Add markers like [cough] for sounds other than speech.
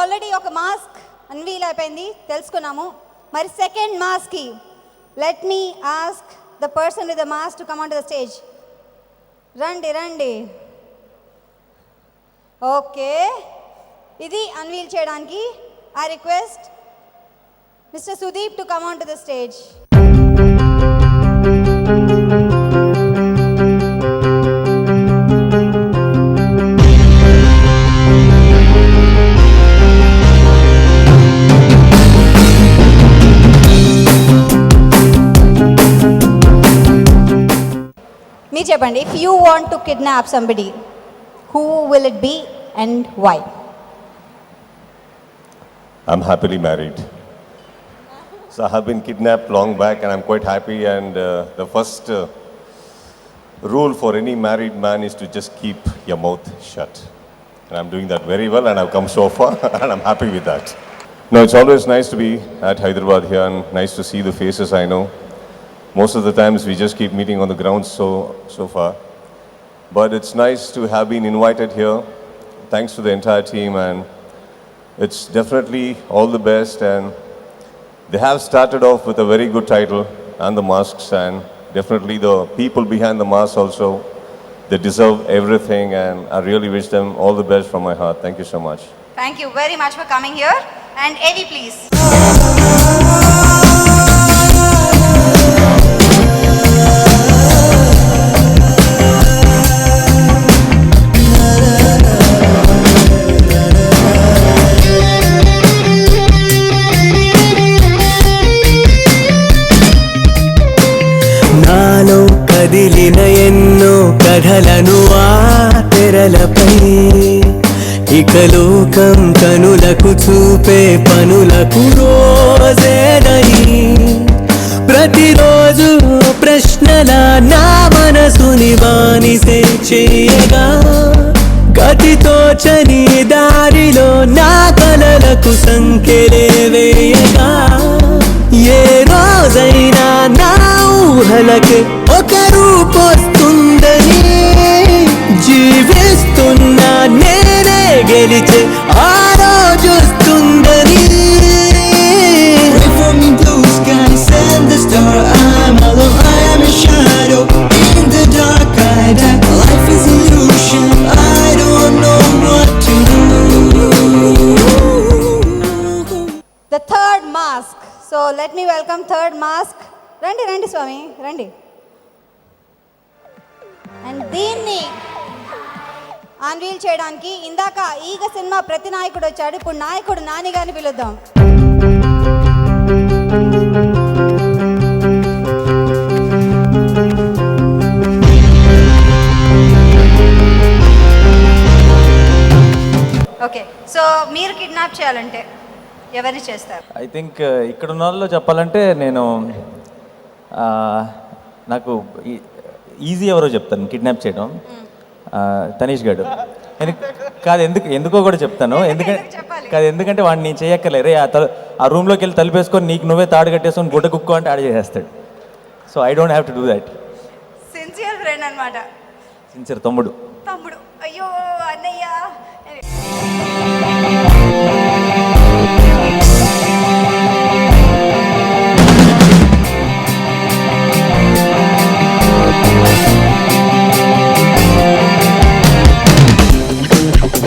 Already ఒక mask unveil అయిపోయింది తెలుసుకున్నాము. మరి second మాస్క్కి let me ask the person with the mask to come on to the stage రండి రండి. ఓకే. ఇది అన్వీల్ చేయడానికి I request mister Sudeep to come on to the stage మీరు చెప్పండి if you want to kidnap somebody who will it be and why I'm happily married. So I have been kidnapped long back and I'm quite happy. And uh, the first uh, rule for any married man is to just keep your mouth shut. And I'm doing that very well and I've come so far [laughs] and I'm happy with that. No, it's always nice to be at Hyderabad here and nice to see the faces I know. most of the times we just keep meeting on the ground so, so far. But it's nice to have been invited here. Thanks to the entire team and it's definitely all the best and they have started off with a very good title and the masks and definitely the people behind the masks also. They deserve everything and I really wish them all the best from my heart. Thank you so much. Thank you very much for coming here and Avi please. కథలను ఆ తెరలపై ఇక లోకం కనులకు చూపే పనులకు రోజేనై. ప్రతిరోజు ప్రశ్నల నా మనసుని బానిసే చేయగా గతితో చని దారిలో నా so let me welcome third mask రండి రండి స్వామి రండి. అండ్ దీన్ని అన్వీల్ చేయడానికి ఇందాక ఈగ సినిమా ప్రతి నాయకుడు వచ్చాడు. ఇప్పుడు నాయకుడు నాని గారిని పిలుద్దాం. ఓకే సో మీరు కిడ్నాప్ చేయాలంటే ఎవరిని చేస్తారు? ఐ థింక్ ఇక్కడ ఉన్న వాళ్ళు చెప్పాలంటే నేను నాకు ఈజీ ఎవరో చెప్తాను కిడ్నాప్ చేయడం. తనీష్ గడు. ఎందుకు కాదు ఎందుకు ఎందుకో కూడా చెప్తాను. ఎందుకంటే? కాదు ఎందుకంటే వాడిని నేను చేయక్కలే రే ఆ తల ఆ రూమ్లోకి వెళ్ళి తలుపేసుకొని నీకు నువ్వే తాడు కట్టేసుకొని గుడ్డ కుక్కో అంటే ఆడ చేసేస్తాడు. So I don't have to do that sincere friend అనమాట సిన్సియర్ తమ్ముడు. తమ్ముడు. అయ్యో అన్నయ్య.